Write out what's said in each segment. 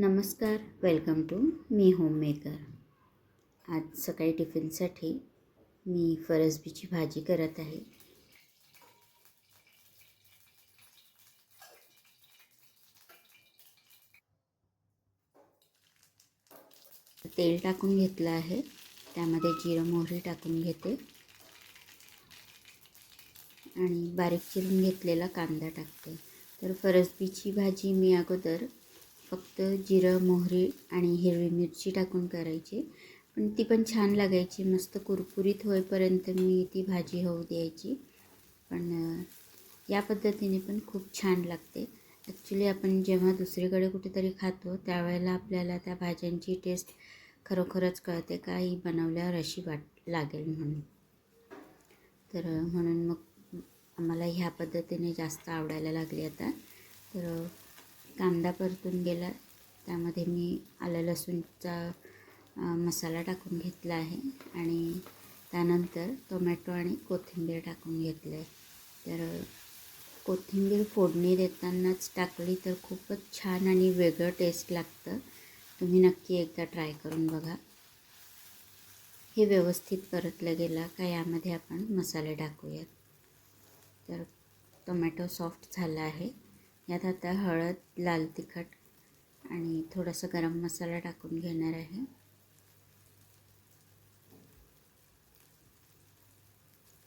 नमस्कार welcome to मी home maker आज सकाळी टिफिनसाठी मी फरसबीची भाजी करत आहे. तेल टाकून घेतलं आहे. त्यामध्ये जिरं मोहरी टाकून घेते. आणि बारीक चिरून घेतलेला कांदा टाकते. तर फरसबीची भाजी मी अगोदर फक्त जिरं मोहरी आणि हिरवी मिरची टाकून करायची. पण ती पण छान लागायची. मस्त कुरकुरीत होईपर्यंत मी ती भाजी होऊ द्यायची. पण या पद्धतीने पण खूप छान लागते. ॲक्च्युली आपण जेव्हा दुसरीकडे कुठेतरी खातो त्यावेळेला आपल्याला त्या भाज्यांची टेस्ट खरोखरच कळते का ही बनवल्यावर अशी वाट लागेल म्हणून. तर म्हणून मग आम्हाला ह्या पद्धतीने जास्त आवडायला लागली आता. तर कांदा परतून गेला. त्यामध्ये मी आलं लसूणचा मसाला टाकून घेतला आहे आणि त्यानंतर टोमॅटो आणि कोथिंबीर टाकून घेतलं आहे तर कोथिंबीर फोडणी देतानाच टाकली तर खूपच छान आणि वेगळं टेस्ट लागतं. तुम्ही नक्की एकदा ट्राय करून बघा. हे व्यवस्थित परतलं गेलं का यामध्ये आपण मसाले टाकूयात. तर टोमॅटो सॉफ्ट झाला आहे. यात आता हळद लाल तिखट आणि थोडासा गरम मसाला टाकून घेणार आहे.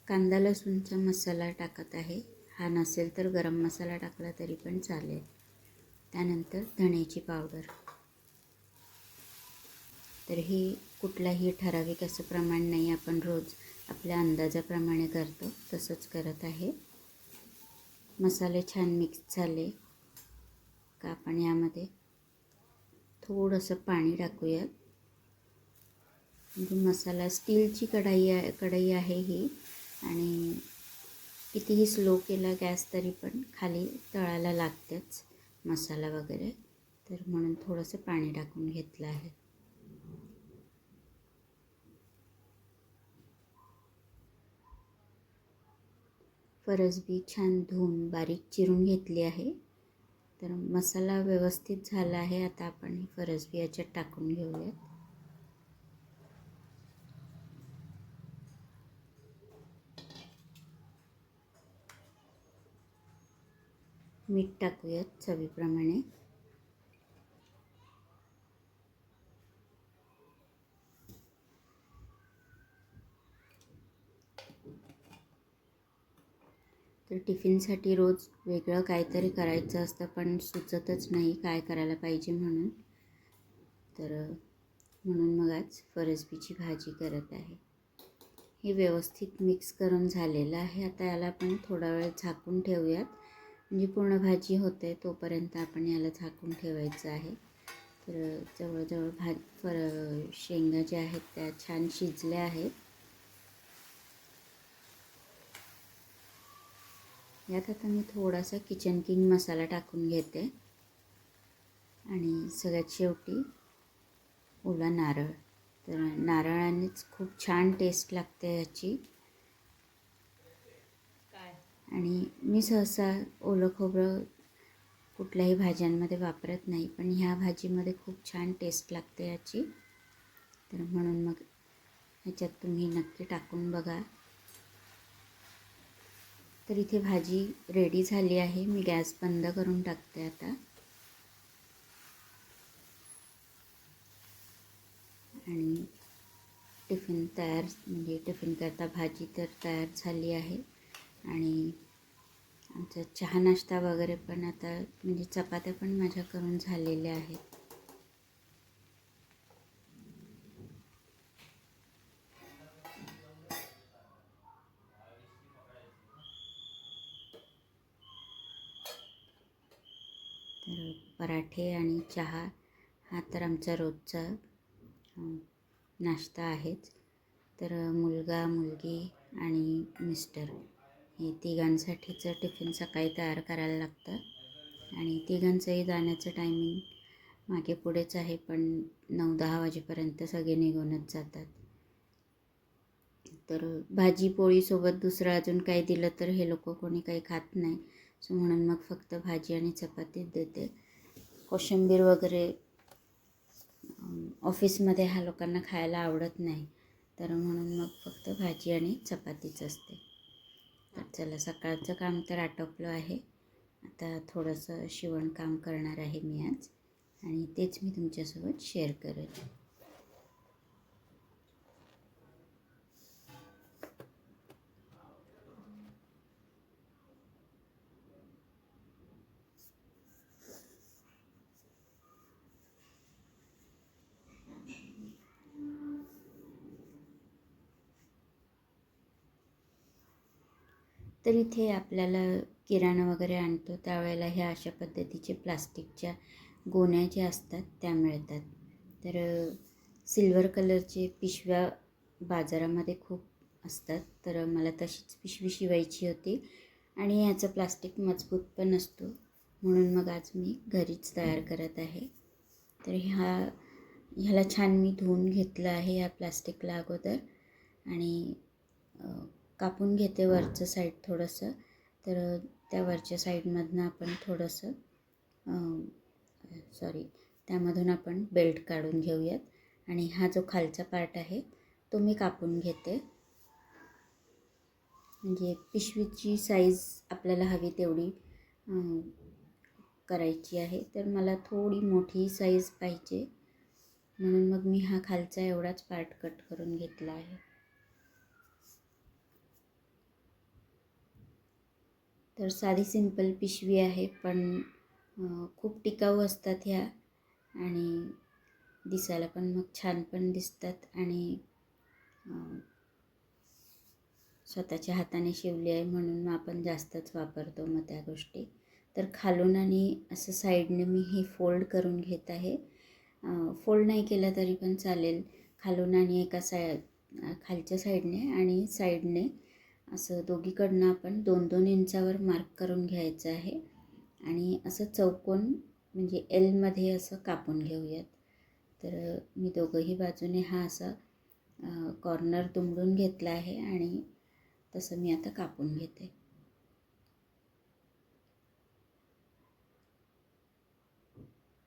कांदा लसूणचा मसाला टाकत आहे. हा नसेल तर गरम मसाला टाकला तरी पण चालेल. त्यानंतर धण्याची पावडर. तर हे कुठलाही ठराविक असं प्रमाण नाही. आपण रोज आपल्या अंदाजाप्रमाणे करतो तसंच करत आहे. मसाले छान मिक्स झाले. का आपण यामध्ये थोडंसं पाणी टाकूयात. म्हणजे मसाला स्टीलची कढाई आहे कढई आहे ही. आणि कितीही स्लो केला गॅस तरी पण खाली तळायला लागतेच मसाला वगैरे. तर म्हणून थोडंसं पाणी टाकून घेतलं आहे. फरसबी छान धुवून बारीक चिरून घेतली आहे. तर मसाला व्यवस्थित झाला आहे. आता आपण ही फरसबी याच्यात टाकून घेऊयात. मीठ टाकूयात चवीप्रमाणे. टिफिनसाठी रोज वेगळं काहीतरी करायचं असतं पण सुचतच नाही काय करायला पाहिजे म्हणून. तर म्हणून मग आज फरसबीची भाजी करत आहे. हे व्यवस्थित मिक्स करून झालेलं आहे. आता याला आपण थोडा वेळ झाकून ठेवूयात. म्हणजे पूर्ण भाजी होते तोपर्यंत आपण याला झाकून ठेवायचं आहे. तर जवळजवळ भाज फर शेंगा ज्या आहेत त्या छान शिजल्या आहेत. यात आता मी थोडासा किचन किंग मसाला टाकून घेते. आणि सगळ्यात शेवटी ओला नारळ. तर नारळानेच खूप छान टेस्ट लागते याची. आणि मी सहसा ओलं खोबरं कुठल्याही भाज्यांमध्ये वापरत नाही पण ह्या भाजीमध्ये खूप छान टेस्ट लागते याची. तर म्हणून मग ह्याच्यात तुम्ही नक्की टाकून बघा. तर इथे भाजी रेडी झाली आहे. मी गॅस बंद करून टाकते आता. आणि टिफिन तयार म्हणजे टिफिन करता भाजी तर तयार झाली आहे. आणि आमचा चहा नाश्ता वगैरे पण आता म्हणजे चपात्या पण माझ्या करून झालेल्या आहेत तर पराठे आणि चहा हा तर आमचा रोजचा नाश्ता आहेच. तर मुलगा मुलगी आणि मिस्टर हे तिघांसाठीचं टिफिन सकाळी तयार करायला लागतं. आणि तिघांचंही जाण्याचं टायमिंग मागे पुढेच आहे पण नऊ दहा वाजेपर्यंत सगळे निघूनच जातात. तर भाजी पोळीसोबत दुसरं अजून काही दिलं तर हे लोक कोणी काही खात नाही. सो म्हणून मग फक्त भाजी आणि चपातीच देते. कोशिंबीर वगैरे ऑफिसमध्ये ह्या लोकांना खायला आवडत नाही. तर म्हणून मग फक्त भाजी आणि चपातीच असते. तर चला सकाळचं काम तर आटोपलं आहे. आता थोडंसं शिवणकाम करणार आहे मी आज. आणि तेच मी तुमच्यासोबत शेअर करेन तर इथे आपल्याला किराणा वगैरे आणतो. त्यावेळेला ह्या अशा पद्धतीचे प्लास्टिकच्या गोण्या ज्या असतात त्या मिळतात. तर सिल्वर कलरचे पिशव्या बाजारामध्ये खूप असतात. तर मला तशीच पिशवी शिवायची होती. आणि याचं प्लास्टिक मजबूत पण असतो म्हणून मग आज मी घरीच तयार करत आहे. तर ह्या ह्याला छान मी धुवून घेतलं आहे या प्लास्टिकला अगोदर. आणि कापून घेते वरचं साईड थोडंसं. तर त्या वरच्या साईडमधनं आपण थोडंसं सॉरी त्यामधून आपण बेल्ट काढून घेऊयात. आणि हा जो खालचा पार्ट आहे तो मी कापून घेते. म्हणजे पिशवीची साईज आपल्याला हवी तेवढी करायची आहे. तर मला थोडी मोठी साईज पाहिजे. म्हणून मग मी हा खालचा एवढाच पार्ट कट करून घेतला आहे. तर साधी सिंपल पिशवी आहे पण खूप टिकाऊ असतात ह्या आणि दिसायला पण मग छान पण दिसतात आणि स्वतःच्या हाताने शिवली आहे म्हणून मग आपण जास्तच वापरतो मग त्या गोष्टी. तर खालून आणि असं साईडने मी हे फोल्ड करून घेत आहे. फोल्ड नाही केला तरी पण चालेल. खालून आणि एका साय खालच्या साईडने आणि साईडने असं दोघीकडनं आपण दोन दोन इंचावर मार्क करून घ्यायचं आहे. आणि असं चौकोन म्हणजे एलमध्ये असं कापून घेऊयात. तर मी दोघंही बाजूने हा असा कॉर्नर दुमडून घेतला आहे आणि तसं मी आता कापून घेते.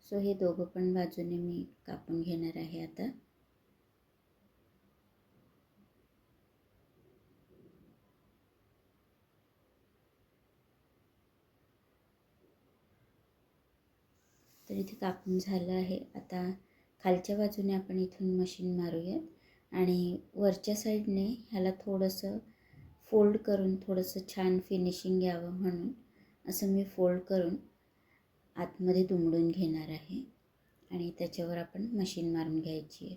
सो हे दोघं पण बाजूने मी कापून घेणार आहे आता. तर इथे कापून झालं आहे. आता खालच्या बाजूने आपण इथून मशीन मारूयात आणि वरच्या साईडने ह्याला थोडंसं फोल्ड करून थोडंसं छान फिनिशिंग यावं म्हणून असं मी फोल्ड करून आतमध्ये दुमडून घेणार आहे. आणि त्याच्यावर आपण मशीन मारून घ्यायची आहे.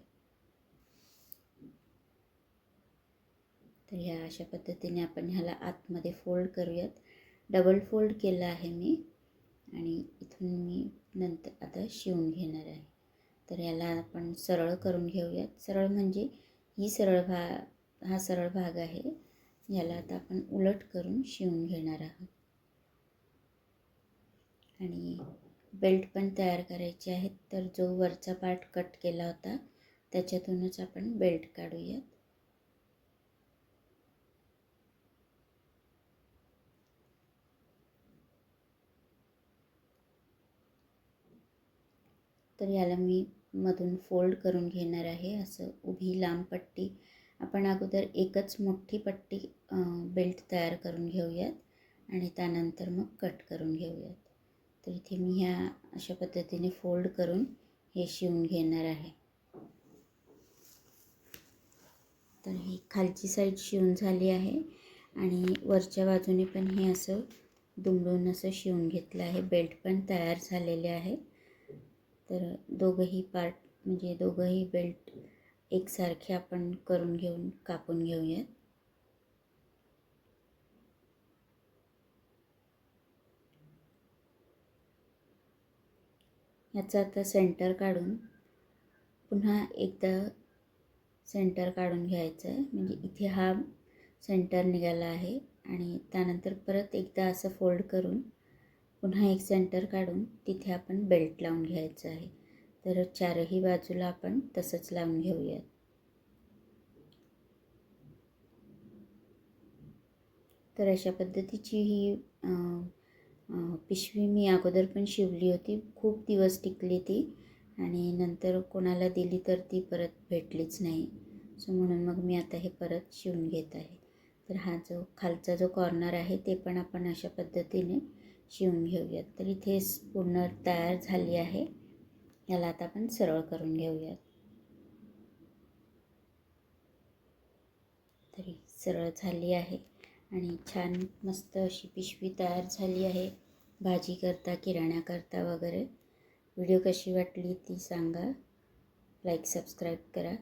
तर ह्या अशा पद्धतीने आपण ह्याला आतमध्ये फोल्ड करूयात. डबल फोल्ड केलं आहे मी. आणि इथून मी नंतर आता शिवून घेणार आहे. तर याला आपण सरळ करून घेऊयात. सरळ म्हणजे ही सरळ भा हा सरळ भाग आहे. याला आता आपण उलट करून शिवून घेणार आहोत. आणि बेल्ट पण तयार करायचे आहेत तर जो वरचा पार्ट कट केला होता त्याच्यातूनच आपण बेल्ट काढूयात. तर याला मी मधून फोल्ड करून घेणार आहे. असं उभी लांब पट्टी. आपण अगोदर एकच मोठी पट्टी बेल्ट तयार करून घेऊयात आणि त्यानंतर मग कट करून घेऊयात. तर इथे मी ह्या अशा पद्धतीने फोल्ड करून हे शिवून घेणार आहे. तर ही खालची साईड शिवून झाली आहे आणि वरच्या बाजूने पण हे असं दुमडून असं शिवून घेतलं आहे. बेल्ट पण तयार झालेले आहे. तर दोघंही पार्ट म्हणजे दोघंही बेल्ट एकसारखे आपण करून घेऊन कापून घेऊयात. याचं आता सेंटर काढून पुन्हा एकदा सेंटर काढून घ्यायचं आहे. म्हणजे इथे हा सेंटर निघाला आहे आणि त्यानंतर परत एकदा असं फोल्ड करून पुन्हा एक सेंटर काढून तिथे आपण बेल्ट लावून घ्यायचं आहे. तर चारही बाजूला आपण तसंच लावून घेऊयात. तर अशा पद्धतीची ही पिशवी मी अगोदर पण शिवली होती. खूप दिवस टिकली ती आणि नंतर कोणाला दिली तर ती परत भेटलीच नाही. सो म्हणून मग मी आता हे परत शिवून घेत आहे. तर हा जो खालचा जो कॉर्नर आहे ते पण आपण अशा पद्धतीने शिवून घेऊयात. तर इथे पूर्ण तयार झाली आहे. याला आता आपण सरळ करून घेऊयात. तरी सरळ झाली आहे आणि छान मस्त अशी पिशवी तयार झाली आहे. भाजी करता किराण्याकरता वगैरे. व्हिडिओ कशी वाटली ती सांगा. लाईक सबस्क्राईब करा.